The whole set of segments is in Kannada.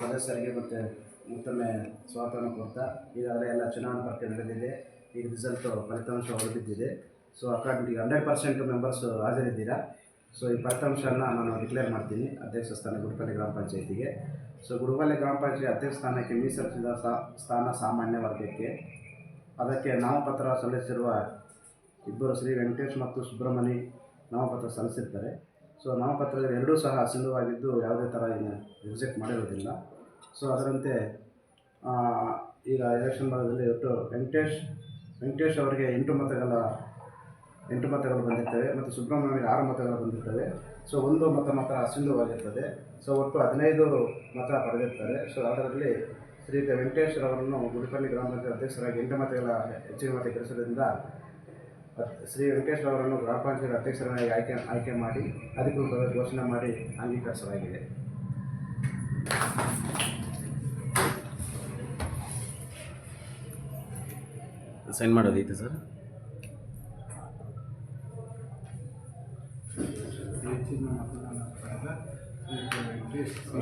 ಸದಸ್ಯರಿಗೆ ಮತ್ತು ಮತ್ತೊಮ್ಮೆ ಸ್ವಾತಂತ್ರ್ಯ ಕೊಡ್ತಾ, ಈಗಾಗಲೇ ಎಲ್ಲ ಚುನಾವಣಾ ಪ್ರಕ್ರಿಯೆ ನಡೆದಿದೆ. ಈಗ ರಿಸಲ್ಟು ಫಲಿತಾಂಶ ಹೊರಬಿದ್ದಿದೆ. ಸೊ ಅಕಾರ್ಡಿಂಗ್ ಈಗ ಹಂಡ್ರೆಡ್ ಪರ್ಸೆಂಟ್ ಮೆಂಬರ್ಸ್ ಹಾಜರಿದ್ದೀರಾ? ಸೊ ಈ ಫಲಿತಾಂಶನ ನಾನು ಡಿಕ್ಲೇರ್ ಮಾಡ್ತೀನಿ. ಅಧ್ಯಕ್ಷ ಸ್ಥಾನ ಗುಡ್ಪಲ್ಲಿ ಗ್ರಾಮ ಪಂಚಾಯತಿಗೆ. ಸೊ ಗುರುಪಲ್ಲಿ ಗ್ರಾಮ ಪಂಚಾಯತಿ ಅಧ್ಯಕ್ಷ ಸ್ಥಾನಕ್ಕೆ ಮೀಸಲಿಸಿದ ಸ್ಥಾನ ಸಾಮಾನ್ಯ ವರ್ಗಕ್ಕೆ. ಅದಕ್ಕೆ ನಾಮಪತ್ರ ಸಲ್ಲಿಸಿರುವ ಇಬ್ಬರು ಶ್ರೀ ವೆಂಕಟೇಶ್ ಮತ್ತು ಸುಬ್ರಹ್ಮಣಿ ನಾಮಪತ್ರ ಸಲ್ಲಿಸಿರ್ತಾರೆ. ಸೊ ನಾಮಪತ್ರ ಎರಡೂ ಸಹ ಅಸಿಂಧುವಾಗಿದ್ದು ಯಾವುದೇ ಥರ ಏನು ರಿಜೆಕ್ಟ್ ಮಾಡಿರೋದಿಲ್ಲ. ಸೊ ಅದರಂತೆ ಈಗ ಎಲೆಕ್ಷನ್ ಭಾಗದಲ್ಲಿ ಒಟ್ಟು ವೆಂಕಟೇಶ್ ವೆಂಕಟೇಶ್ ಅವರಿಗೆ ಎಂಟು ಮತಗಳ, ಎಂಟು ಮತಗಳು ಬಂದಿರ್ತವೆ ಮತ್ತು ಸುಬ್ರಹ್ಮಣ್ಯ ಆರು ಮತಗಳು ಬಂದಿರ್ತವೆ. ಸೊ ಒಂದು ಮತ ಮಾತ್ರ ಅಸಿಂಧುವಾಗಿರ್ತದೆ ಸೊ ಒಟ್ಟು ಹದಿನೈದು ಮತ ಪಡೆದಿರ್ತಾರೆ. ಸೊ ಅದರಲ್ಲಿ ಶ್ರೀಯುತ ವೆಂಕಟೇಶ್ ಅವರನ್ನು ಗುಡಿಪಲ್ಲಿ ಗ್ರಾಮ ಪಂಚಾಯತ್ ಅಧ್ಯಕ್ಷರಾಗಿ ಎಂಟು ಮತಗಳ ಹೆಚ್ಚಿನ ಮತ ಗಳಿಸೋದ್ರಿಂದ ಶ್ರೀ ವೆಂಕಟೇಶ್ ಅವರನ್ನು ಗ್ರಾಮ ಪಂಚಾಯತ್ ಅಧ್ಯಕ್ಷರನ್ನಾಗಿ ಆಯ್ಕೆ ಆಯ್ಕೆ ಮಾಡಿ ಅಧಿಕೃತವಾಗಿ ಘೋಷಣೆ ಮಾಡಿ ಅಂಗೀಕರಿಸಲಾಗಿದೆ. ಸೈನ್ ಮಾಡೋದೈತೆ ಸರ್?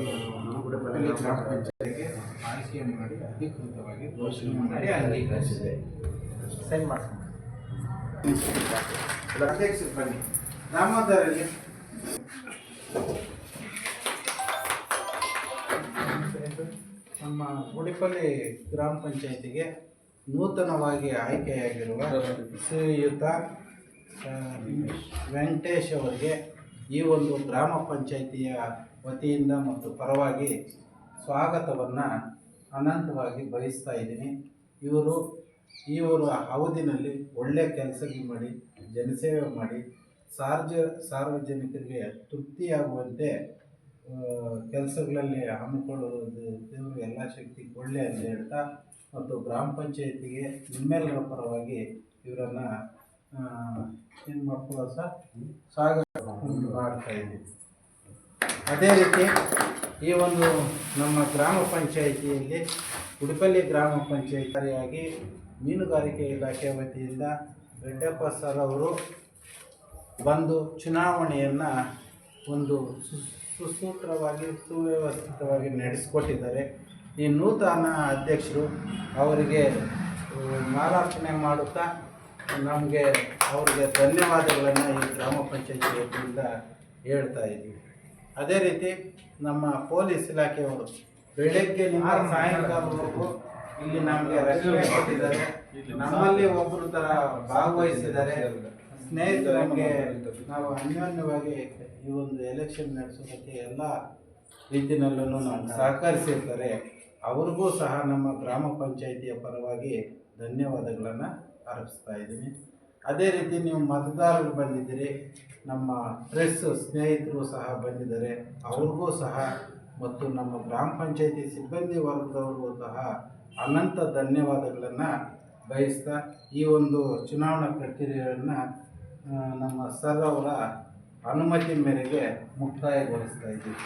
ಗ್ರಾಮ ಪಂಚಾಯತಿಗೆ ಆಯ್ಕೆ ಮಾಡಿ ಅಧಿಕೃತವಾಗಿ ಘೋಷಣೆ ಮಾಡಿ ಅಂಗೀಕರಿಸಿದೆ. ಸೈನ್ ಮಾಡಿ ಅಧ್ಯಕ್ಷರು ನಮ್ಮ ಉಡುಪಲ್ಲಿ ಗ್ರಾಮ ಪಂಚಾಯತಿಗೆ ನೂತನವಾಗಿ ಆಯ್ಕೆಯಾಗಿರುವ ಶ್ರೀಯುತ ವೆಂಕಟೇಶ್ ಅವರಿಗೆ ಈ ಒಂದು ಗ್ರಾಮ ಪಂಚಾಯಿತಿಯ ವತಿಯಿಂದ ಮತ್ತು ಪರವಾಗಿ ಸ್ವಾಗತವನ್ನು ಅನಂತವಾಗಿ ಬಯಸ್ತಾ ಇದ್ದೀನಿ. ಇವರು ಇವರ ಅವಧಿನಲ್ಲಿ ಒಳ್ಳೆ ಕೆಲಸ ಮಾಡಿ, ಜನಸೇವೆ ಮಾಡಿ, ಸಾರ್ಜ, ಸಾರ್ವಜನಿಕರಿಗೆ ತೃಪ್ತಿಯಾಗುವಂತೆ ಕೆಲಸಗಳಲ್ಲಿ ಹಮ್ಮಿಕೊಳ್ಳುವುದು ಎಲ್ಲ ಶಕ್ತಿ ಒಳ್ಳೆ ಅಂತ ಹೇಳ್ತಾ, ಮತ್ತು ಗ್ರಾಮ ಪಂಚಾಯತಿಗೆ ನಿಮ್ಮೆಲ್ಲರ ಪರವಾಗಿ ಇವರನ್ನು ಏನು ಮಾಡ್ಕೊಳ್ಳೋ ಸಹ ಸ್ವಾಗತ ಮಾಡ್ತಾ ಇದ್ದೀವಿ ಅದೇ ರೀತಿ ಈ ಒಂದು ನಮ್ಮ ಗ್ರಾಮ ಪಂಚಾಯಿತಿಯಲ್ಲಿ ಉಡುಪಲ್ಲಿ ಗ್ರಾಮ ಪಂಚಾಯಿತಿಯಾಗಿ ಮೀನುಗಾರಿಕೆ ಇಲಾಖೆ ವತಿಯಿಂದ ರೆಡ್ಡಪ್ಪ ಸರ್ ಅವರು ಬಂದು ಚುನಾವಣೆಯನ್ನು ಒಂದು ಸುಸೂತ್ರವಾಗಿ, ಸುವ್ಯವಸ್ಥಿತವಾಗಿ ನಡೆಸಿಕೊಟ್ಟಿದ್ದಾರೆ. ಈ ನೂತನ ಅಧ್ಯಕ್ಷರು ಅವರಿಗೆ ಮಾಲಾರ್ಪಣೆ ಮಾಡುತ್ತಾ ನಮಗೆ ಅವರಿಗೆ ಧನ್ಯವಾದಗಳನ್ನು ಈ ಗ್ರಾಮ ಪಂಚಾಯಿತಿ ವತಿಯಿಂದ ಹೇಳ್ತಾ ಇದ್ದೀವಿ. ಅದೇ ರೀತಿ ನಮ್ಮ ಪೊಲೀಸ್ ಇಲಾಖೆಯವರು ಬೆಳಗ್ಗೆ ಸಾಯಂಕಾಲವರೆಗೂ ಇಲ್ಲಿ ನಮಗೆ ರಕ್ಷಣೆ ಕೊಟ್ಟಿದ್ದಾರೆ. ನಮ್ಮಲ್ಲಿ ಒಬ್ಬರು ತರ ಭಾಗವಹಿಸಿದ್ದಾರೆ. ಸ್ನೇಹಿತರು ನಮಗೆ ನಾವು ಅನ್ಯೋನ್ಯವಾಗಿ ಈ ಒಂದು ಎಲೆಕ್ಷನ್ ನಡೆಸೋದಕ್ಕೆ ಎಲ್ಲ ರೀತಿಯಲ್ಲೂ ನಾವು ಸಹಕರಿಸಿರ್ತಾರೆ. ಅವ್ರಿಗೂ ಸಹ ನಮ್ಮ ಗ್ರಾಮ ಪಂಚಾಯಿತಿಯ ಪರವಾಗಿ ಧನ್ಯವಾದಗಳನ್ನು ಅರ್ಪಿಸ್ತಾ ಇದ್ದೀನಿ. ಅದೇ ರೀತಿ ನೀವು ಮತದಾರರು ಬಂದಿದ್ದೀರಿ ನಮ್ಮ ಪ್ರೆಸ್ ಸ್ನೇಹಿತರು ಸಹ ಬಂದಿದ್ದಾರೆ. ಅವ್ರಿಗೂ ಸಹ ಮತ್ತು ನಮ್ಮ ಗ್ರಾಮ ಪಂಚಾಯಿತಿ ಸಿಬ್ಬಂದಿ ವರ್ಗದವ್ರಿಗೂ ಸಹ ಅನಂತ ಧನ್ಯವಾದಗಳನ್ನು ಬಯಸ್ತಾ ಈ ಒಂದು ಚುನಾವಣಾ ಪ್ರಕ್ರಿಯೆಯನ್ನು ನಮ್ಮ ಸರ್ ಅವರ ಅನುಮತಿ ಮೇರೆಗೆ ಮುಕ್ತಾಯಗೊಳಿಸ್ತಾ ಇದ್ದೀವಿ.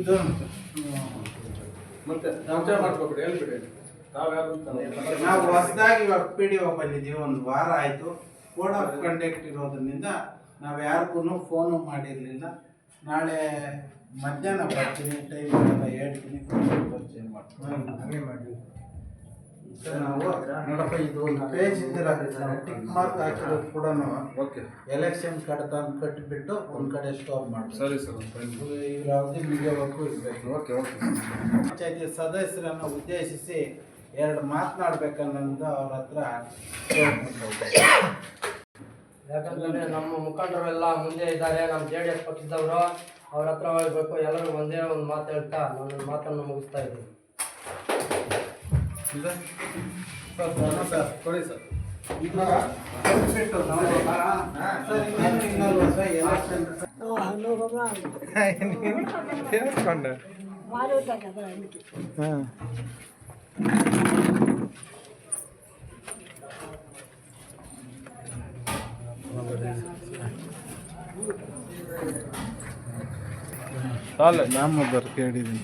ಇದು ಮತ್ತೆ ನಾವು ಮಾಡ್ಕೊಬಿಡಿ ಹೇಳ್ಬಿಡಿ. ನಾವು ಹೊಸದಾಗಿ ಇವಾಗ ಪಿ ಡಿ ಒ ಬಂದಿದ್ದೀವಿ ಒಂದು ವಾರ ಆಯಿತು. ಕೋಡ್ ಆಫ್ ಕಂಡಕ್ಟ್ ಇರೋದ್ರಿಂದ ನಾವು ಯಾರಿಗೂ ಫೋನು ಮಾಡಿರಲಿಲ್ಲ. ನಾಳೆ ಮಧ್ಯಾಹ್ನ ಬರ್ತೀನಿ ಟೈಮ್ ಎಲ್ಲ ಹೇಳ್ತೀನಿ ಪರಿಚಯ ಮಾಡ್ತೀನಿ. ಮಾಡಿ. ನಾವು ನೋಡಪ್ಪ ಇದು ಒಂದು ಪೇಜ್ ಇದ್ದಿರ ಟಿಕ್ ಮಾರ್ಕ್ ಹಾಕಿರೋದು ಕೂಡ ಓಕೆ. ಎಲೆಕ್ಷನ್ ಕಡತ ಕಟ್ಟಿಬಿಟ್ಟು ಒಂದು ಕಡೆ ಸ್ಟಾಪ್ ಮಾಡಿ ಸರಿ ಸರ್ ಇವ್ರ ಅವಧಿ ಮುಗಿಯೋವರೆಗೂ ಇರಬೇಕು. Okay okay. ಪಂಚಾಯತಿ ಸದಸ್ಯರನ್ನು ಉದ್ದೇಶಿಸಿ ಎರಡು ಮಾತನಾಡ್ಬೇಕನ್ನೋದು ಅವ್ರ ಹತ್ರ ಯಾಕಂದ್ರೆ ನಮ್ಮ ಮುಖಂಡರೆಲ್ಲ ಮುಂದೆ ಇದ್ದಾರೆ ನಮ್ಮ ಜೆ ಡಿ ಎಸ್ ಪಕ್ಷದವರು ಅವ್ರ ಹತ್ರ ಹೋಗ್ಬೇಕು ಎಲ್ಲರೂ ಒಂದೇ ಒಂದು ಮಾತು ಹೇಳ್ತಾ ನನ್ನ ಮಾತನ್ನು ಮುಗಿಸ್ತಾ ಇದ್ದೀನಿ. ಸರ್ ಕೊಡಿ ಸರ್ ಈಗ ಬಿಟ್ಟು ನಾವು ಸರ್ ಇನ್ನೇನು ಇನ್ನೊಂದು ವರ್ಷ ಎಲೆಕ್ಷನ್ ಅಲ್ಲ ನಮ್ಮ ಬರ್ ಕೇಳಿದ್ದೀನಿ